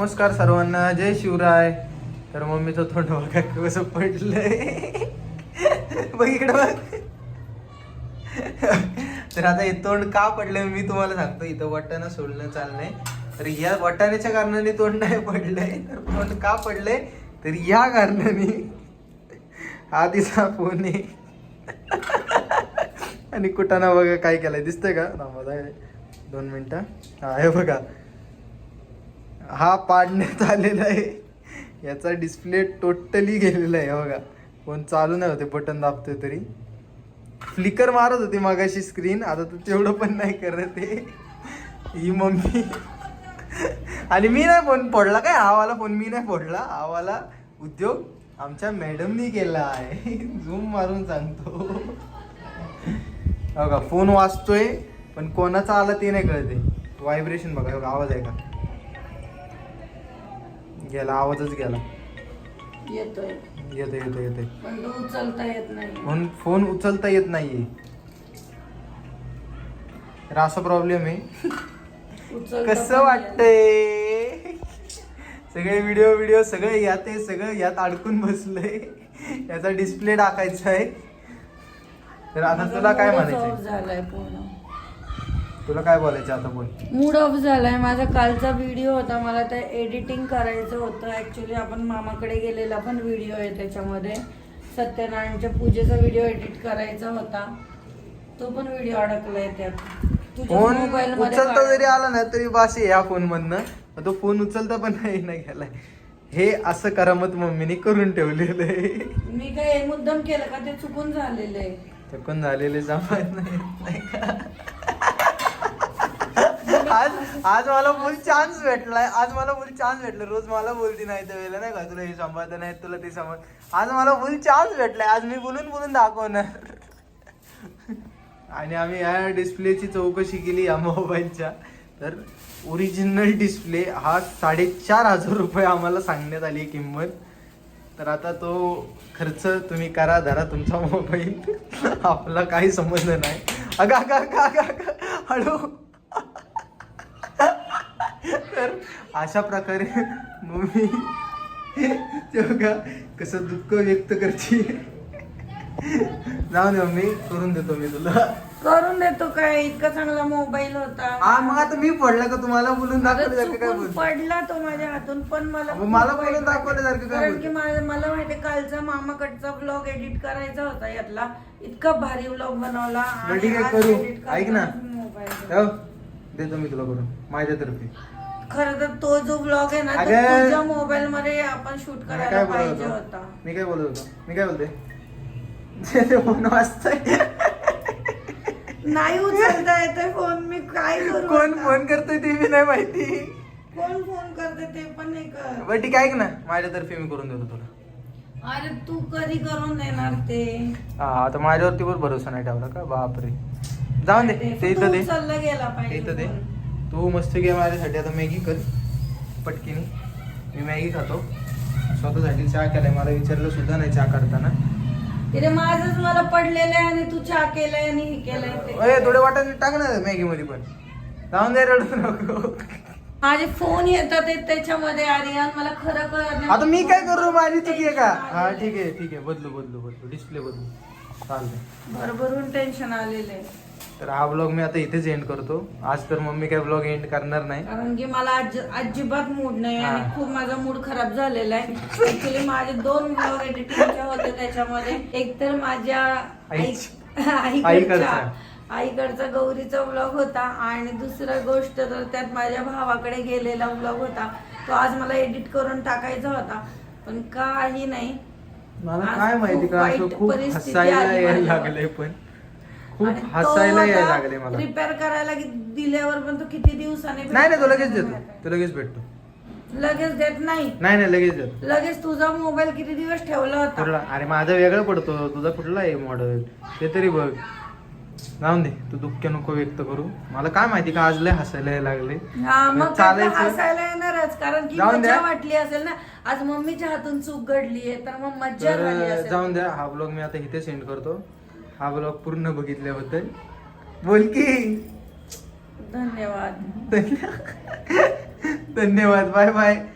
नमस्कार सर्वांना जय शिवराय. तर मम्मीचं तोंड बघा कसं पडलंय. बघ इकडे बघ. तर आता हे तोंड का पडलंय मी तुम्हाला सांगतो इथं वाटाणा सोडणं चाललंय. तर या वाटाण्याच्या कारणाने तोंड नाही पडलंय. तर तोंड का पडलंय? तर या कारणाने. हा तिचा फोन आहे. आणि कुटाणा बघा काय केलंय दिसतंय का? थांबा. दोन मिनटं. हा हे बघा. हा पाडण्यात आलेला आहे. याचा डिस्प्ले टोटली गेलेला आहे बघा. फोन चालू नाही होते बटन दाबतोय तरी. फ्लिकर मारत होती मागाशी स्क्रीन आता तर तेवढं पण नाही करत आहे. ही मम्मी. आणि मी नाही फोन फोडला. काय आवाला फोन? मी नाही फोडला. आवाला उद्योग आमच्या मॅडमनी केला आहे. झूम मारून सांगतो. हो का फोन वाचतोय पण कोणाचा आला ते नाही कळते व्हायब्रेशन बघा आवाज आहे का? गेला आवाजच गेला. येतोय. येतो येतो येते पण तो उचलता येत नाही. म्हणून फोन उचलता येत नाहीये. तर असा प्रॉब्लेम आहे. उचलता कसं पण वाटतंय? सगळे व्हिडिओ व्हिडिओ सगळं यात आहे सगळं यात अडकून बसलंय. याचा डिस्प्ले टाकायचा आहे. तर आता तुला काय off म्हणायचं झालाय पूर्ण. तुला काय बोलायचं आता बोल. मूड ऑफ झालाय. माझा कालचा व्हिडिओ होता. मला ते एडिटिंग करायचं होतं. ऍक्च्युली आपण मामाकडे गेलेला पण व्हिडिओ आहे त्याच्यामध्ये. सत्यनारायणच्या पूजेचा व्हिडिओ एडिट करायचा होता. तो पण व्हिडिओ अडकलाय त्यात. तुझ्या फोनमध्ये उचलता जरी आला ना तरी बास आहे या फोन मधनं. तो फोन उचलता पण नाही ना गेलाय. हे असं करामत मम्मीने करून ठेवलेलं आहे. मी काय मुद्दाम केलं का? ते चुकून झालेलं आहे. चकून झालेले जमात नाही. नाही का? आज आज मला फुल चान्स भेटलाय. आज मला फुल चान्स भेटला. रोज मला बोलती नाही त्या वेळेला नाही का? तुला हे सांभाळता नाही तुला ते समज आज मला फुल चान्स भेटलाय. आज मी बोलून बोलून दाखवणार. आणि आम्ही या डिस्प्लेची चौकशी केली या मोबाईलच्या. तर ओरिजिनल डिस्प्ले हा साडेचार हजार रुपये आम्हाला सांगण्यात आली किंमत. तर आता तो खर्च तुम्ही करा धरा तुमचा मोबाईल. आपला काही समजलं नाही. अगा अगा अगा अगा. हळू. तर अशा प्रकारे मम्मी ते बघा कसं दुःख व्यक्त करते. जाऊ दे मम्मी करून देतो मी तुला. करून देतो काय? इतका चांगला मोबाईल होता. हा मग आता मी पडला का तुम्हाला? बोलून अगं, दाखवलं काय चुकून बोलतो? पडला तो माझ्या हातून पण मला मग खूप मला वाईट बोलून दाखवल्यासारखं काय कारण बोलतो? की मला माहितीये कालचा मामाकडचा ब्लॉग एडिट करायचा होता यातला. इतका भारी ब्लॉग बनवला. बरं, ठीक आहे, आज करू. edit ऐक ना. जाऊ, देतो मी तुला करून. माझ्यातर्फे. खरं तर तो जो ब्लॉग आहे ना तो अगं. तुझ्या मोबाईल मध्ये आपण शूट मी करायला काय बोलत पाहिजे होतो? होता. मी काय बोलत होतो? मी काय बोलते? फोन नाही उचलता येतोय फोन मी काय करू कोण आता? फोन करतोय ते मी नाही माहिती. कोण फोन करते ते पण नाही कर बरं ठीक आहे ऐक ना. माझ्यातर्फे मी करून देतो तुला. अरे तू कधी करून देणार ते? हा आता माझ्यावरती पण भरोसा नाही ठेवला का? बापरे. जाऊन दे ते तू इथं दे. उचलला गेला ते पाहिजे इथं दे. फोन. तू मस्त घे माझ्यासाठी आता मॅगी कर पटकीने. मी मॅगी खातो. स्वतःसाठी चहा केलाय. मला विचारलं सुद्धा नाही चहा करताना. माझंच मला पडलेलं आहे आणि तू चहा केलाय आणि हे केलंय ते. अरे थोडे वाटाणे टाक ना मॅगी मध्ये पण. जाऊन दे रडू नको. माझे फोन येतात आहेत त्याच्यामध्ये आर्यन. मला खरं कळत. आता मी काय करू? माझी चुकी आहे का? हा ठीक आहे ठीक आहे. बदलू बदलू बदलू. डिस्प्ले बदलू. चालतंय. भरभरून टेन्शन आलेलं आहे. तर हा ब्लॉग मी आता इथेच एंड करतो. आज तर मम्मी काय ब्लॉग एंड करणार नाही. कारण की मला आज अजिबात मूड नाही आणि. खूप माझा मूड खराब झालेला आहे. ऍक्च्युली माझे दोन ब्लॉग एडिटिंगचे होते त्याच्यामध्ये. एक तर माझ्या आईकडचा. आईकडचा. गौरीचा ब्लॉग होता आणि दुसरा गोष्ट तर त्यात माझ्या भावाकडे गेलेला ब्लॉग होता. तो आज मला एडिट करून टाकायचा होता. पण काही नाही. मला काय माहिती का खूप हसायला यायला. लागले पण. खूप हसायला यायला लागले मला. रिपेअर करायला कि- दिल्यावर पण तो किती दिवसाने नाही नाही तो लगेच देतो. तो लगेच भेटतो. लगेच देत नाही? नाही नाही लगेच देतो. लगेच तुझा मोबाईल किती दिवस ठेवला होता? कुठला अरे माझा वेगळा पडतो. तुझा कुठला आहे मॉडेल ते तरी बघ. जाऊन दे. तू दुःख नको व्यक्त करू. मला काय माहिती का आज लय हसायला यायला लागले. हा मग चालायचं. हसायला येणारच. कारण की जाऊन द्या. मजा वाटली असेल ना? आज मम्मीच्या हातून चूक घडलीये तर मग मज्जा झाली तर असेल. जाऊन द्या. हा ब्लॉग मी आता इथे सेंड करतो. हा ब्लॉग पूर्ण बघितल्याबद्दल. बोल की. धन्यवाद. धन्यवाद धन्यवाद. Bye bye.